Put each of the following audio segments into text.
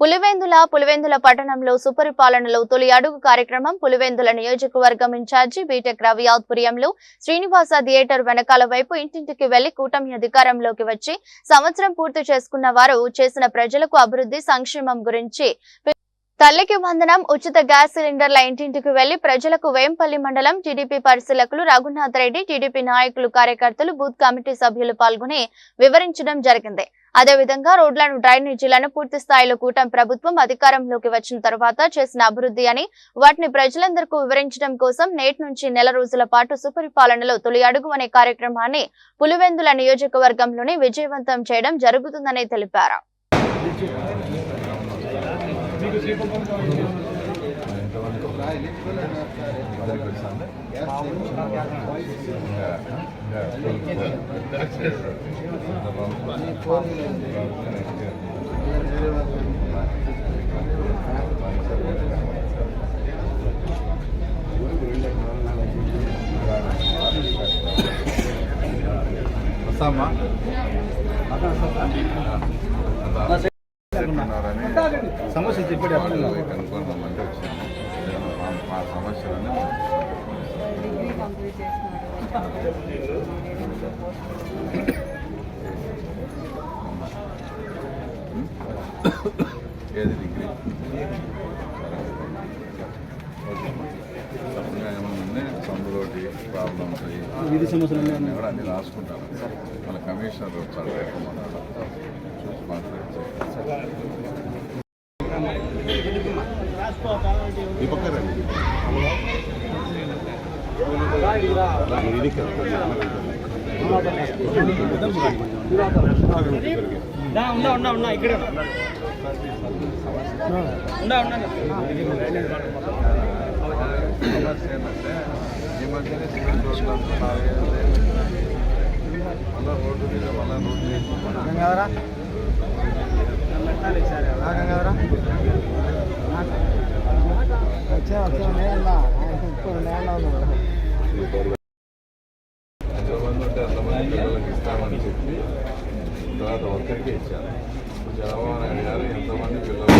పులివెందుల పులివెందుల పట్టణంలో సుపరిపాలనలో తొలి అడుగు కార్యక్రమం పులివెందుల నియోజకవర్గం ఇన్ఛార్జి బీటెక్ రవి ఆధ్వర్యంలో శ్రీనివాస థియేటర్ వెనకాల వైపు ఇంటింటికి వెళ్ళి కూటమి అధికారంలోకి వచ్చి సంవత్సరం పూర్తి చేసుకున్న వారు చేసిన ప్రజలకు అభివృద్ధి సంక్షేమం గురించి తల్లికి వందనం ఉచిత గ్యాస్ సిలిండర్ల ఇంటింటికి వెళ్ళి ప్రజలకు వేంపల్లి మండలం టీడీపీ పరిశీలకులు రఘునాథ్ రెడ్డి టీడీపీ నాయకులు కార్యకర్తలు బూత్ కమిటీ సభ్యులు పాల్గొని వివరించడం జరిగింది. అదేవిధంగా రోడ్లను డ్రైనేజీలను పూర్తి స్థాయిలో కూటమి ప్రభుత్వం అధికారంలోకి వచ్చిన తర్వాత చేసిన అభివృద్ధి అని వాటిని ప్రజలందరికీ వివరించడం కోసం నేటి నుంచి నెల రోజుల పాటు సుపరిపాలనలో తొలి అడుగు అనే కార్యక్రమాన్ని పులివెందుల నియోజకవర్గంలోని విజయవంతం చేయడం జరుగుతుందని తెలిపారు. వస్తామా సమస్య చెప్పాడు అర్థం కాదు. కనుక్కుందామంటే వచ్చాను మా- మా ఏది డిగ్రీ? తప్పుగా ఏమైనా ఉన్నాయి సందులోటి ప్రాబ్లమ్స్ విధి సమస్యలు కూడా అన్ని రాసుకుంటాను. మన కమిషనర్ వచ్చారు రేపు మన చూసి మాట్లాడి ఈ పక్క రండి. ఉన్నా ఉన్నా ఉన్నా ఇక్కడే ఉన్నా. ఉన్నా ఉన్నా సమస్య ఏంటంటే ఈ మధ్యనే సిమెంట్ రోడ్లు అంతా నాలుగైదు ఏళ్ళు రోడ్డు మీద మళ్ళా రోడ్డు వేసుకున్నాం ఎంతమంది ఉంటే అంతమంది పిల్లలకి ఇస్తామని చెప్పి తర్వాత ఒక్కరికి ఇచ్చారు చంద్రబాబు నాయుడు గారు ఎంతమంది పిల్లలు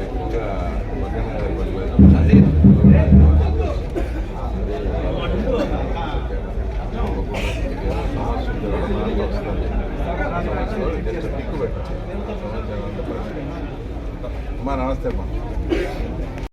ఎక్కువగా మధ్యాహ్నం గారి పడిపోయిన నమస్తే అమ్మా